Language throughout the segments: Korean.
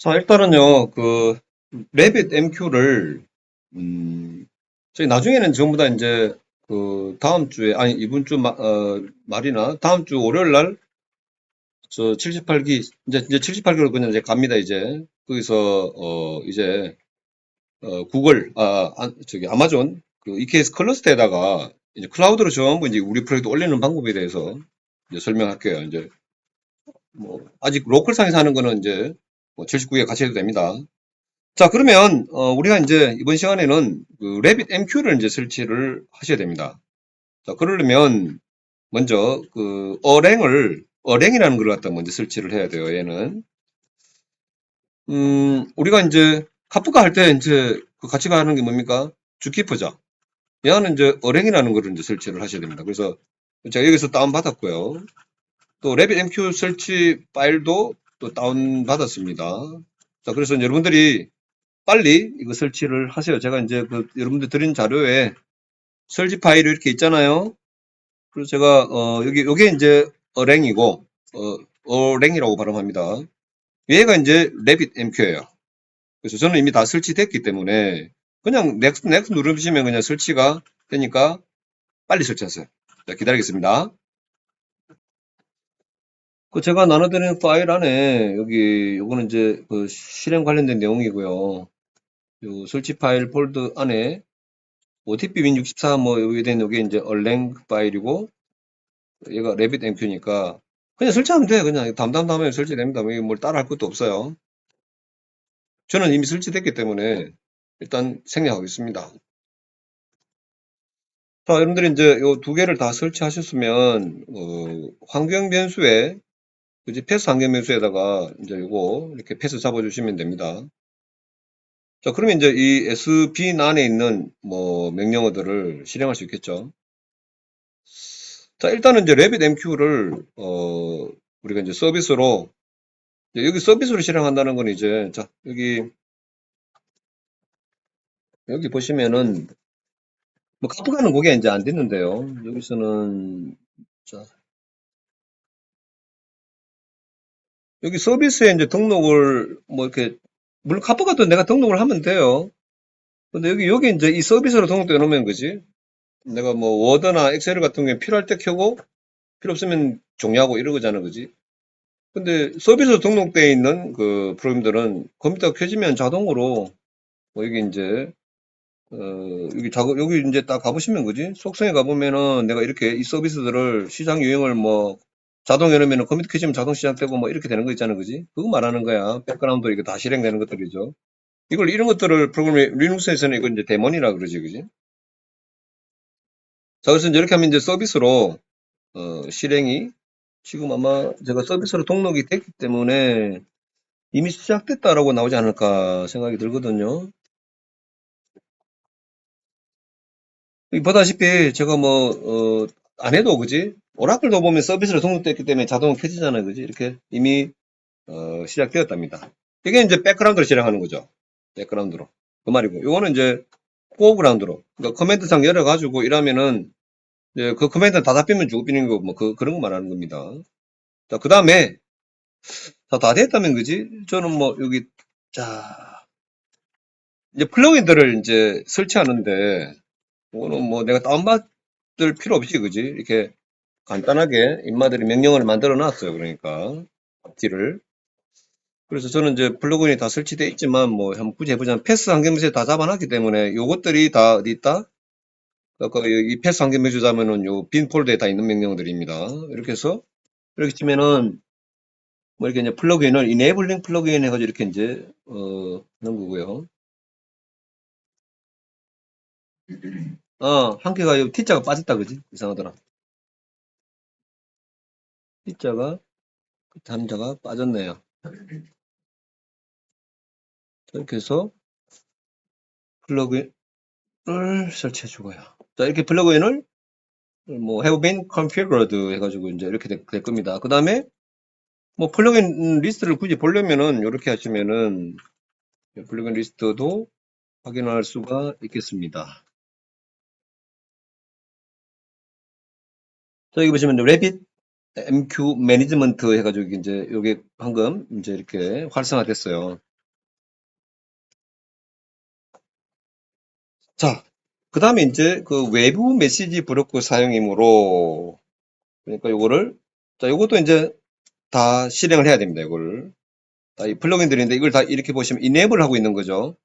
자, 일단은요, 그, 레빗 MQ를, 음, 저희 나중에는 전부 다 이제, 그, 다음 주에, 아니, 이번 주 마- 어, 말이나, 다음 주 월요일 날, 저 78기, 이제, 이제 78기로 그냥 이제 갑니다, 이제. 거기서, 어, 이제, 어, 구글, 아, 아, 저기, 아마존, 그 EKS 클러스터에다가, 이제 클라우드로 전부 이제 우리 프로젝트 올리는 방법에 대해서 이제 설명할게요. 이제, 뭐, 아직 로컬상에서 하는 거는 이제, 뭐 79개 같이 해도 됩니다. 자, 그러면, 어, 우리가 이제 이번 시간에는 그 레빗 MQ를 이제 설치를 하셔야 됩니다. 자, 그러려면, 먼저 그 어랭을, 어랭이라는 걸 갖다 먼저 설치를 해야 돼요, 얘는. 음, 우리가 이제 카프카 할 때 이제 그 같이 가는 게 뭡니까? 주키퍼죠. 얘는 이제 어랭이라는 거를 이제 설치를 하셔야 됩니다. 그래서 제가 여기서 다운 받았고요. 또 레빗 MQ 설치 파일도 또 다운받았습니다. 자, 그래서 여러분들이 빨리 이거 설치를 하세요. 제가 이제 그 여러분들 드린 자료에 설치 파일이 이렇게 있잖아요. 그래서 제가 어 여기 요게 이제 어랭이고 어 어랭이라고 발음합니다. 얘가 이제 레빗 MQ예요. 그래서 저는 이미 다 설치됐기 때문에 그냥 넥스트 넥스트 누르시면 그냥 설치가 되니까 빨리 설치하세요. 자, 기다리겠습니다. 그 제가 나눠드리는 파일 안에 여기 요거는 이제 그 실행 관련된 내용이고요. 요 설치 파일 폴더 안에 OTP win64 뭐 여기에 된 요게 이제 얼랭 파일이고 얘가 레빗 MQ니까 그냥 설치하면 돼. 그냥 담담담하면 설치됩니다. 뭐뭘 따라 할 것도 없어요. 저는 이미 설치됐기 때문에 일단 생략하겠습니다. 자, 여러분들이 이제 요두 개를 다 설치하셨으면 어, 환경 변수에 그지 패스 환경 변수에다가 이제 요거 이렇게 패스 잡아주시면 됩니다. 자, 그러면 이제 이 SBN 안에 있는 뭐 명령어들을 실행할 수 있겠죠. 자, 일단은 이제 레빗 MQ를 어, 우리가 이제 서비스로 이제 여기 서비스로 실행한다는 건 이제 자, 여기 여기 보시면은 뭐 카프카는 그게 이제 안 됐는데요. 여기서는 자 여기 서비스에 이제 등록을 뭐 이렇게 물론 카프카도 내가 등록을 하면 돼요. 근데 여기 여기 이제 이 서비스로 등록돼 놓으면 그지? 내가 뭐 워드나 엑셀 같은 게 필요할 때 켜고 필요 없으면 종료하고 이러거잖아, 그지? 근데 서비스로 등록되어 있는 그 프로그램들은 컴퓨터가 켜지면 자동으로 뭐 여기 이제 어 여기 작업 여기 이제 딱 가보시면 그지? 속성에 가보면은 내가 이렇게 이 서비스들을 시장 유형을 뭐 자동 해놓으면 컴퓨터 켜지면 자동 시작되고 뭐 이렇게 되는 거 있잖아, 그지? 그거 말하는 거야. 백그라운드 이거 다 실행되는 것들이죠. 이걸 이런 것들을 프로그램 리눅스에서는 이거 이제 데몬이라 그러지, 그지? 자, 그래서 이렇게 하면 이제 서비스로 어, 실행이 지금 아마 제가 서비스로 등록이 됐기 때문에 이미 시작됐다라고 나오지 않을까 생각이 들거든요. 보다시피 제가 뭐, 어, 안 해도 그지? 오라클도 보면 서비스로 등록됐기 때문에 자동으로 켜지잖아요. 그지? 이렇게 이미, 어, 시작되었답니다. 이게 이제 백그라운드로 실행하는 거죠. 백그라운드로. 그 말이고. 요거는 이제 포그라운드로. 그러니까 커맨드상 열어가지고 이러면은 이제 그 커맨드 다 잡히면 주고 비는 거, 뭐, 그, 그런 거 말하는 겁니다. 자, 그 다음에, 자, 다 됐다면, 그지? 저는 뭐, 여기, 자, 이제 플러그인들을 이제 설치하는데, 이거는 뭐 내가 다운받을 필요 없이, 그지? 이렇게 간단하게 인마들이 명령어를 만들어 놨어요. 그러니까, 앞뒤를. 그래서 저는 이제 플러그인이 다 설치되어 있지만, 뭐, 한번 굳이 해보자면, 패스 환경에서 다 잡아놨기 때문에, 요것들이 다 어디 있다? 아까 이 패스 환경 해주자면은 요 빈 폴더에 다 있는 명령들입니다. 이렇게 해서, 이렇게 치면은, 뭐 이렇게 이제 플러그인을 이네이블링 플러그인 해가지고 이렇게 이제 어 넣은 거고요. 어, 한 개가 요 T자가 빠졌다 그지? 이상하더라. T자가 끝에 한자가 빠졌네요. 이렇게 해서 플러그인을 설치해 주고요. 자, 이렇게 플러그인을 뭐 have been configured 해가지고 이제 이렇게 될, 될 겁니다. 그 다음에 뭐 플러그인 리스트를 굳이 보려면은 이렇게 하시면은 플러그인 리스트도 확인할 수가 있겠습니다. 자, 여기 보시면 레빗 MQ 매니지먼트 해가지고 이제 요게 방금 이제 이렇게 활성화됐어요. 자, 그 다음에 이제 그 외부 메시지 브로커 사용이므로 그러니까 요거를 자, 요것도 이제 다 실행을 해야 됩니다. 이걸 이 플러그인들인데 이걸 다 이렇게 보시면 이네블 하고 있는 거죠.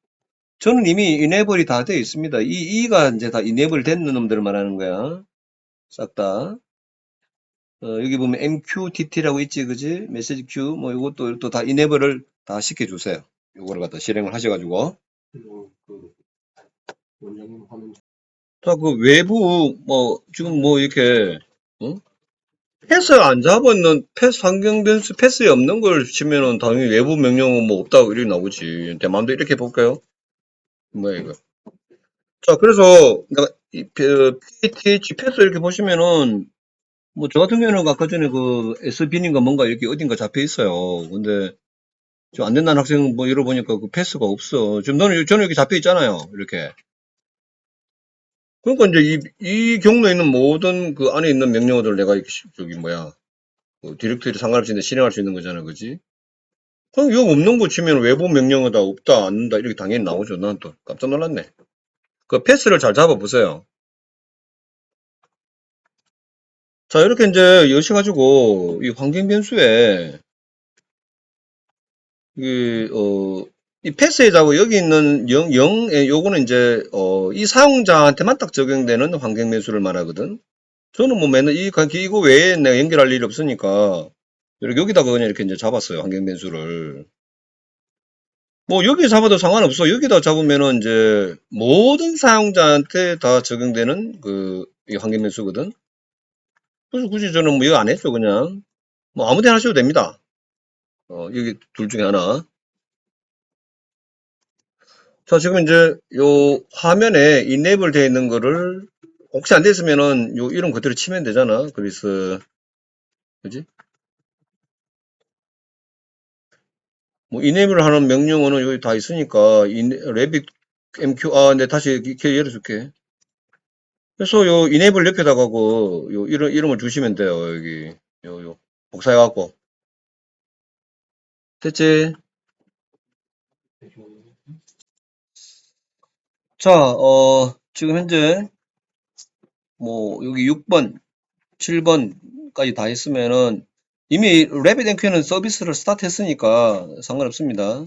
저는 이미 이네블이 다 되어 있습니다. 이 E가 이제 다 이네블 된 놈들을 말하는 거야. 싹 다. 어, 여기 보면 MQTT라고 있지, 그지? 메시지 큐, 뭐, 이것도 또 다 이네이블을 다 시켜주세요. 요거를 갖다 실행을 하셔가지고. 자, 그 외부, 뭐, 지금 뭐, 이렇게, 응? 패스 안 잡았는 패스 환경 변수 패스에 없는 걸 치면은 당연히 외부 명령은 뭐 없다고 이렇게 나오지. 내 마음대로 이렇게 볼까요? 뭐야, 이거. 자, 그래서, 내가, 이, 그, PTH 패스 이렇게 보시면은, 뭐, 저 같은 경우는 아까 전에 그, SB인가 뭔가 이렇게 어딘가 잡혀 있어요. 근데, 저 안 된다는 학생 뭐 열어보니까 그 패스가 없어. 지금 너는, 저는 여기 잡혀 있잖아요. 이렇게. 그러니까 이제 이, 이 경로에 있는 모든 그 안에 있는 명령어들 내가 저기 뭐야, 그 디렉터리 상관없이 실행할 수 있는 거잖아. 그지? 그럼 이거 없는 거 치면 외부 명령어다, 없다, 않는다, 이렇게 당연히 나오죠. 난 또 깜짝 놀랐네. 그 패스를 잘 잡아보세요. 자, 이렇게 이제 여셔가지고, 이 환경 변수에, 이, 어, 이 패스에 자고 여기 있는 영, 영, 에 요거는 이제, 어, 이 사용자한테만 딱 적용되는 환경 변수를 말하거든. 저는 뭐 맨날 이, 관- 이거 외에 내가 연결할 일이 없으니까, 이렇게 여기다가 그냥 이렇게 이제 잡았어요. 환경 변수를. 뭐, 여기 잡아도 상관없어. 여기다 잡으면은 이제, 모든 사용자한테 다 적용되는 그, 이 환경 변수거든. 그래서 굳이 저는 뭐 이거 안 했죠, 그냥. 뭐 아무 데나 하셔도 됩니다. 어, 여기 둘 중에 하나. 자, 지금 이제 요 화면에 이네이블 되어 있는 거를 혹시 안 됐으면은 요 이름 그대로 치면 되잖아. 그래서 그지? 뭐 이네이블 하는 명령어는 여기 다 있으니까 이네, 레빗 MQ 아, 네 다시 이렇게 열어줄게. 그래서 요 이네이블 옆에다가 그요 이름 이름을 주시면 돼요. 여기 요 요 복사해 갖고 됐지? 자, 어, 지금 현재, 뭐, 여기 6번, 7번까지 다 했으면은, 이미 레빗 앵큐는 서비스를 스타트 했으니까 상관없습니다.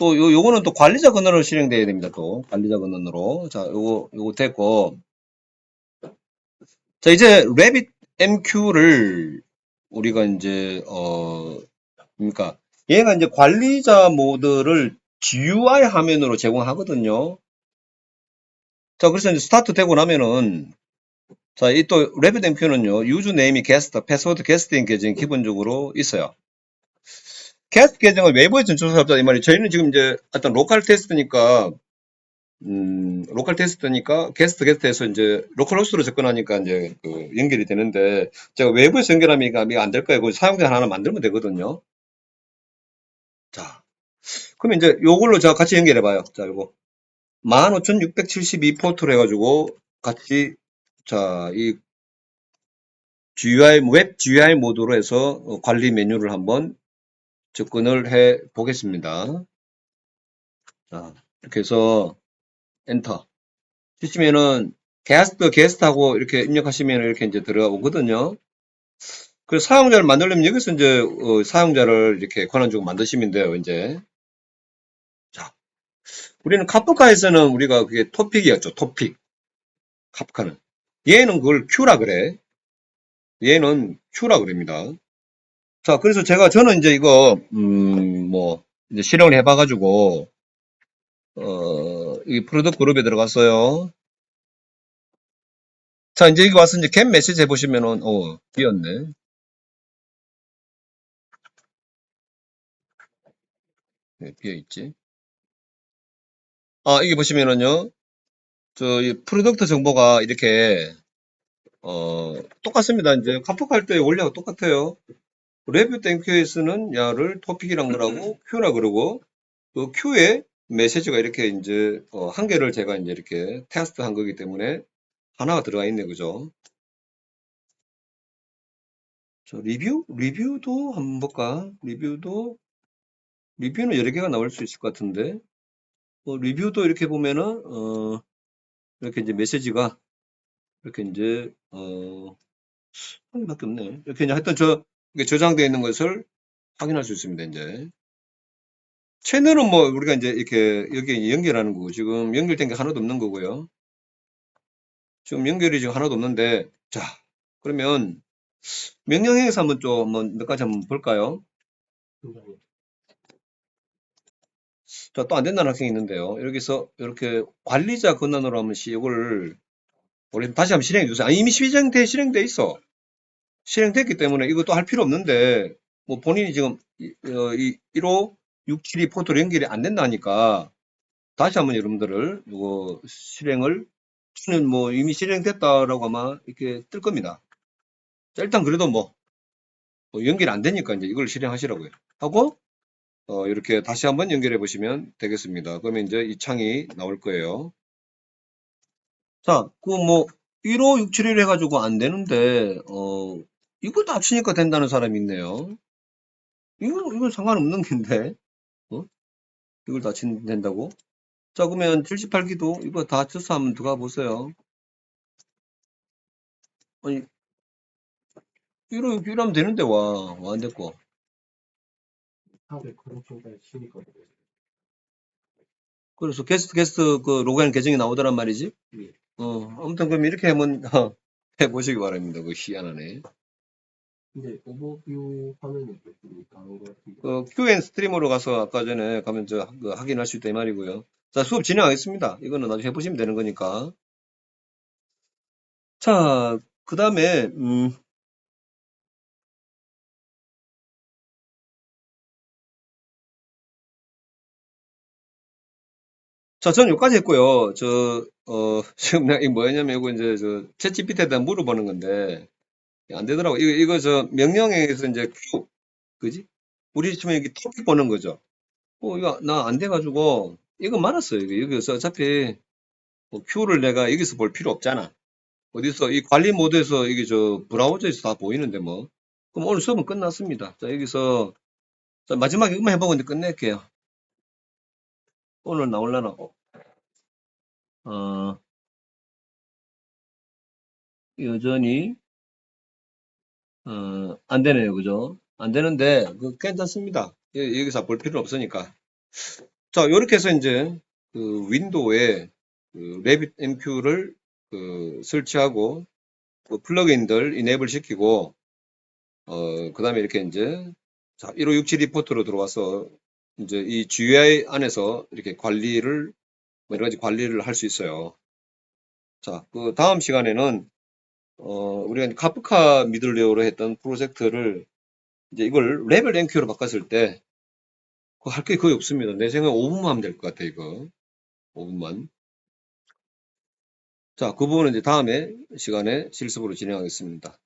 또, 요, 요거는 또 관리자 권한으로 실행돼야 됩니다, 또. 관리자 권한으로. 자, 요거, 요거 됐고. 자, 이제 레빗 MQ를 우리가 이제, 어, 그러니까, 얘가 이제 관리자 모드를 GUI 화면으로 제공하거든요. 자, 그래서 이제 스타트 되고 나면은, 자, 이 또, 레빗 엠큐는요, 유즈네임이 게스트, 패스워드 게스트인 계정이 기본적으로 있어요. 게스트 계정을 외부에 없다, 이 말이. 저희는 지금 이제, 어떤 로컬 테스트니까, 음, 로컬 테스트니까, 게스트 게스트에서 이제, 로컬 호스트로 접근하니까 이제, 그, 연결이 되는데, 제가 외부에서 연결하면 이거 안 될 거예요. 그 사용자 하나 만들면 되거든요. 자, 그럼 이제, 요걸로 제가 같이 연결해 봐요. 자, 요거. 15672 포트로 해가지고, 같이 자, 이 GUI, 웹 GUI 모드로 해서 어, 관리 메뉴를 한번 접근을 해 보겠습니다. 자, 이렇게 해서 엔터. 치시면은 게스트, 게스트하고 이렇게 입력하시면 이렇게 이제 들어오거든요. 그래서 사용자를 만들려면 여기서 이제 어, 사용자를 이렇게 권한 주고 만드시면 돼요, 이제. 자, 우리는 카프카에서는 우리가 그게 토픽이었죠, 토픽. 카프카는. 얘는 그걸 Q라 그래. 얘는 Q라 그럽니다. 자, 그래서 제가, 저는 이제 이거, 음, 뭐, 이제 실행을 해봐가지고, 어, 이 프로덕트 그룹에 들어갔어요. 자, 이제 여기 와서 이제 get 메시지 해보시면은, 어, 비었네. 네, 비어있지. 아, 여기 보시면은요, 저, 이 프로덕트 정보가 이렇게, 어, 똑같습니다. 이제 카톡 할 때 원래하고 똑같아요. 레뷰 땡큐에서는 야를 토픽이란 거라고 큐라 그러고 그 큐에 메시지가 이렇게 이제 어, 한 개를 제가 이제 이렇게 테스트 한 거기 때문에 하나가 들어가 있네 그죠? 저 리뷰 리뷰도 한번 볼까? 리뷰도 리뷰는 여러 개가 나올 수 있을 것 같은데 뭐 리뷰도 이렇게 보면은, 어, 이렇게 이제 메시지가, 이렇게 이제, 어, 한 개밖에 없네. 이렇게 이제 하여튼 저, 이게 저장되어 있는 것을 확인할 수 있습니다, 이제. 채널은 뭐, 우리가 이제 이렇게, 여기 연결하는 거고, 지금 연결된 게 하나도 없는 거고요. 지금 연결이 지금 하나도 없는데, 자, 그러면, 명령행에서 한번 좀, 한번 몇 가지 한번 볼까요? 자, 또 안 된다는 학생이 있는데요. 여기서 이렇게 관리자 권한으로 하면 시, 이걸, 우리 다시 한번 실행해 주세요. 아니, 이미 실행돼, 실행돼 있어. 실행됐기 때문에 이것도 할 필요 없는데, 뭐 본인이 지금, 이, 어, 이 1호 672 포트로 연결이 안 된다 하니까, 다시 한번 여러분들을, 이거 실행을, 저는 뭐 이미 실행됐다라고 아마 이렇게 뜰 겁니다. 자, 일단 그래도 뭐, 뭐 연결이 안 되니까 이제 이걸 실행하시라고요. 하고, 어, 이렇게 다시 한번 연결해 보시면 되겠습니다. 그러면 이제 이 창이 나올 거예요. 자, 그 뭐, 15671 해가지고 안 되는데, 어, 이걸 다 치니까 된다는 사람이 있네요. 이거, 이건 상관없는 건데, 어? 이걸 다 치면 된다고? 자, 그러면 78기도 이거 다 쳐서 한번 들어가 보세요. 아니, 15661 하면 되는데, 와, 와, 안 됐고. 그래서 게스트, 게스트 그 로그인 계정이 나오더란 말이지? 예. 어, 아무튼 그럼 이렇게 한번 해보시기 바랍니다. 그 희한하네. 근데 오버뷰 화면이 같은데. 그 QN 스트리머로 가서 아까 전에 가면 저 그 확인할 수 있다 이 말이고요. 자, 수업 진행하겠습니다. 이거는 나중에 해보시면 되는 거니까. 자, 그 다음에, 음, 자, 저는 여기까지 했고요. 저, 어, 지금 내가 이거 뭐였냐면, 이거 이제 저, 챗GPT에 대한 물어보는 건데, 안 되더라고. 이거, 이거 저, 명령에서 이제 Q, 그지? 우리 지금 여기 토픽 보는 거죠. 어, 이거 나 안 돼가지고, 이거 말았어요. 이거 여기서 어차피, 뭐 Q를 내가 여기서 볼 필요 없잖아. 어디서, 이 관리 모드에서 이게 저, 브라우저에서 다 보이는데 뭐. 그럼 오늘 수업은 끝났습니다. 자, 여기서, 자, 마지막에 이것만 해보고 이제 끝낼게요. 오늘 나올라나? 어, 어, 여전히, 어, 안 되네요. 그죠? 안 되는데, 그, 괜찮습니다. 여- 여기서 볼 필요 없으니까. 자, 요렇게 해서 이제, 그, 윈도우에, 그, 레빗 MQ를, 그, 설치하고, 그 플러그인들 이네이블 시키고, 어, 그 다음에 이렇게 이제, 자, 1567 리포트로 들어와서, 이제 이 GUI 안에서 이렇게 관리를, 뭐 여러 가지 관리를 할 수 있어요. 자, 그 다음 시간에는, 어, 우리가 카프카 미들웨어로 했던 프로젝트를 이제 이걸 레벨 NQ로 바꿨을 때, 그할게 거의 없습니다. 내 생각에 5분만 하면 될 것 같아, 이거. 5분만. 자, 그 부분은 이제 다음에 시간에 실습으로 진행하겠습니다.